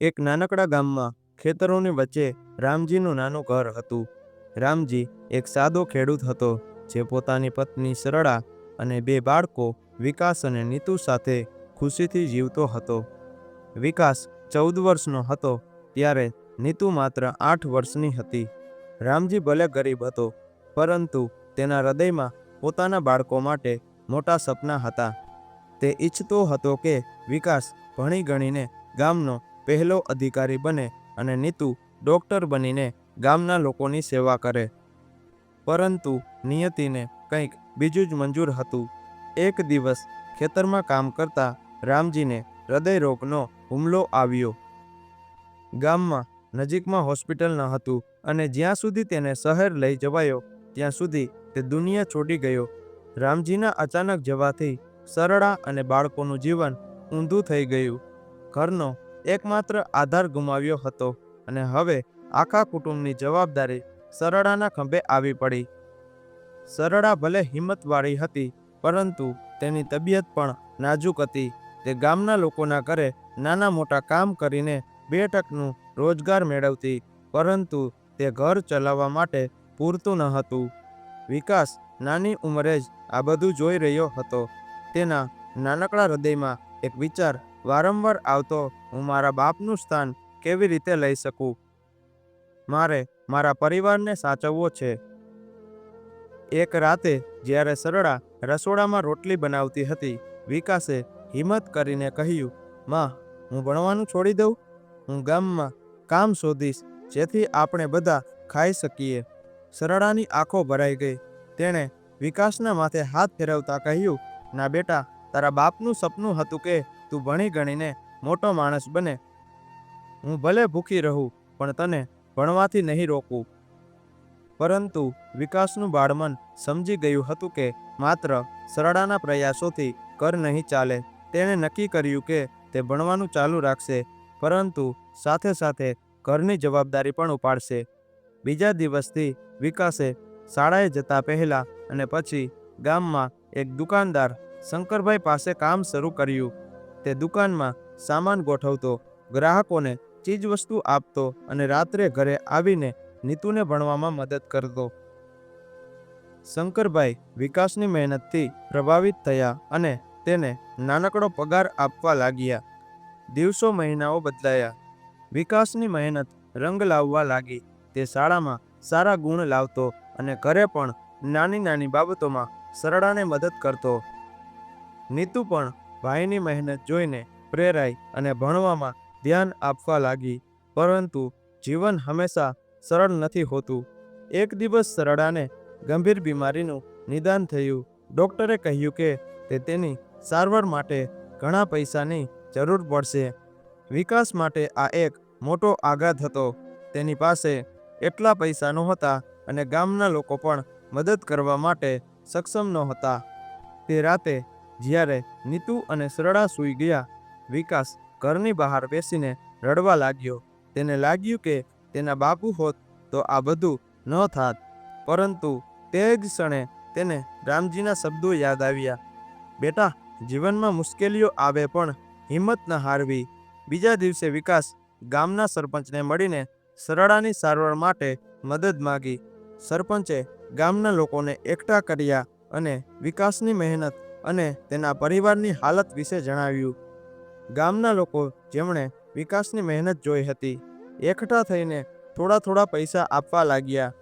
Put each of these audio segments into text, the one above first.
એક નાનકડા ગામમાં ખેતરોની વચ્ચે રામજીનું નાનું ઘર હતું. રામજી એક સાદો ખેડૂત હતો, જે પોતાની પત્ની સરળા અને બે બાળકો વિકાસ અને નીતુ સાથે ખુશીથી જીવતો હતો. વિકાસ ચૌદ વર્ષનો હતો, ત્યારે નીતુ માત્ર આઠ વર્ષની હતી. રામજી ભલે ગરીબ હતો, પરંતુ તેના હૃદયમાં પોતાના બાળકો માટે મોટા સપના હતા. તે ઈચ્છતો હતો કે વિકાસ ભણી ગણીને ગામનો પહેલો અધિકારી બને અને નીતુ ડોક્ટર બનીને ગામના લોકોની સેવા કરે. પરંતુ નિયતિને કંઈક બીજું જ મંજૂર હતું. એક દિવસ ખેતરમાં કામ કરતા રામજીને હૃદયરોગનો હુમલો આવ્યો. ગામમાં નજીકમાં હોસ્પિટલ ન હતું અને જ્યાં સુધી તેને શહેર લઈ જવાયો, ત્યાં સુધી તે દુનિયા છોડી ગયો. રામજીના અચાનક જવાથી સરળા અને બાળકોનું જીવન ઊંધું થઈ ગયું. ઘરનો એકમાત્ર આધાર ગુમાવ્યો હતો અને હવે આખા કુટુંબની જવાબદારી સરળાના ખંભે આવી પડી. સરળા ભલે હિંમતવાળી હતી, પરંતુ તેની તબિયત પણ નાજુક હતી. તે ગામના લોકોના ઘરે નાના મોટા કામ કરીને બે ટકનું રોજગાર મેળવતી, પરંતુ તે ઘર ચલાવવા માટે પૂરતું ન હતું. વિકાસ નાની ઉંમરે જ આ બધું જોઈ રહ્યો હતો. તેના નાનકડા હૃદયમાં એક વિચાર વારંવાર આવતો હું મારા બાપનું સ્થાન કેવી રીતે લઈ શકું? મારે મારા પરિવારને સાચવવો છે. એક રાતે જ્યારે સરળા રસોડામાં રોટલી બનાવતી હતી, વિકાસે હિંમત કરીને કહ્યું, માં, હું ભણવાનું છોડી દઉં? હું ગામમાં કામ શોધીશ, જેથી આપણે બધા ખાઈ શકીએ. સરળાની આંખો ભરાઈ ગઈ. તેણે વિકાસના માથે હાથ ફેરવતા કહ્યું, ના બેટા તારા બાપનું સપનું હતું કે તું ભણી ગણીને મોટો માણસ બને. હું ભલે ભૂખી રહું, પણ તને ભણવાથી નહીં રોકું. પરંતુ વિકાસનું બાળમન સમજી ગયું હતું કે માત્ર સરળાના પ્રયાસોથી કર નહીં ચાલે. તેણે નક્કી કર્યું કે તે ભણવાનું ચાલુ રાખશે, પરંતુ સાથે સાથે ઘરની જવાબદારી પણ ઉપાડશે. બીજા દિવસથી વિકાસે શાળાએ જતા પહેલા અને પછી ગામમાં એક દુકાનદાર શંકરભાઈ પાસે કામ શરૂ કર્યું. તે દુકાનમાં સામાન ગોઠવતો, ગ્રાહકોને ચીજવસ્તુ આપતો અને રાત્રે ઘરે આવીને નીતુને ભણવામાં મદદ કરતો. શંકરભાઈ વિકાસની મહેનતથી પ્રભાવિત થયા અને તેને નાનકડો પગાર આપવા લાગ્યા. દિવસો મહિનાઓ બદલાયા. વિકાસની મહેનત રંગ લાવવા લાગી. તે શાળામાં સારા ગુણ લાવતો અને ઘરે પણ નાની નાની બાબતોમાં સરળાને મદદ કરતો. નીતુ પણ ભાઈની મહેનત જોઈને પ્રેરાઈ અને ભણવામાં ધ્યાન આપવા લાગી. પરંતુ જીવન હંમેશા સરળ નથી હોતું. એક દિવસ સરળાને ગંભીર બીમારીનું નિદાન થયું. ડૉક્ટરે કહ્યું કે તે તેની સારવાર માટે ઘણા પૈસાની જરૂર પડશે. વિકાસ માટે આ એક મોટો આઘાત હતો. તેની પાસે એટલા પૈસા નહોતા અને ગામના લોકો પણ મદદ કરવા માટે સક્ષમ નહોતા. તે રાતે જ્યારે નીતુ અને સરળા સૂઈ ગયા, વિકાસ ઘરની બહાર બેસીને રડવા લાગ્યો. તેને લાગ્યું કે તેના બાપુ હોત તો આ બધું ન થાત. પરંતુ તે જ ક્ષણે તેને રામજીના શબ્દો યાદ આવ્યા. બેટા, જીવનમાં મુશ્કેલીઓ આવે પણ હિંમત ન હારવી. બીજા દિવસે વિકાસ ગામના સરપંચને મળીને સરળાની સારવાર માટે મદદ માગી. સરપંચે ગામના લોકોને એકઠા કર્યા અને વિકાસની મહેનત અને તેના પરિવારની હાલત વિશે જણાવ્યું. ગામના લોકો જેમણે વિકાસની મહેનત જોઈ હતી, એકઠા થઈને થોડા થોડા પૈસા આપવા લાગ્યા.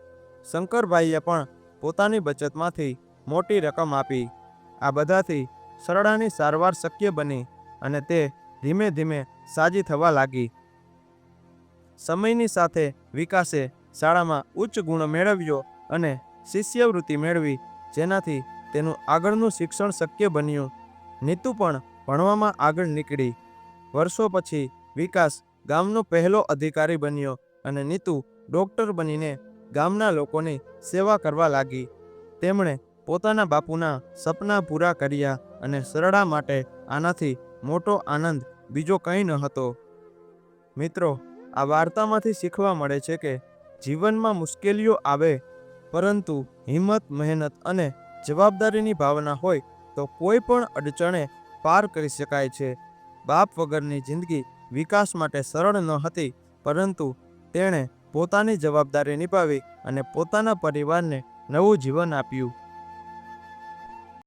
શંકરભાઈએ પણ પોતાની બચતમાંથી મોટી રકમ આપી. આ બધાથી સરળાની સારવાર શક્ય બની અને તે ધીમે ધીમે સાજી થવા લાગી. સમયની સાથે વિકાસે શાળામાં ઉચ્ચ ગુણ મેળવ્યો અને શિષ્યવૃત્તિ મેળવી, જેનાથી તેનું આગળનું શિક્ષણ શક્ય બન્યું. નીતુ પણ ભણવામાં આગળ નીકળી. વર્ષો પછી વિકાસ ગામનો પહેલો અધિકારી બન્યો અને નીતુ ડૉક્ટર બનીને ગામના લોકોની સેવા કરવા લાગી. તેમણે પોતાના બાપુના સપના પૂરા કર્યા અને સરળા માટે આનાથી મોટો આનંદ બીજો કંઈ ન હતો. મિત્રો, આ વાર્તામાંથી શીખવા મળે છે કે જીવનમાં મુશ્કેલીઓ આવે, પરંતુ હિંમત, મહેનત અને જવાબદારીની ભાવના હોય તો કોઈ પણ અડચણે પાર કરી શકાય છે. બાપ વગરની જિંદગી વિકાસ માટે સરળ ન હતી, પરંતુ તેણે પોતાની જવાબદારી નિભાવી અને પોતાના પરિવારને નવું જીવન આપ્યું.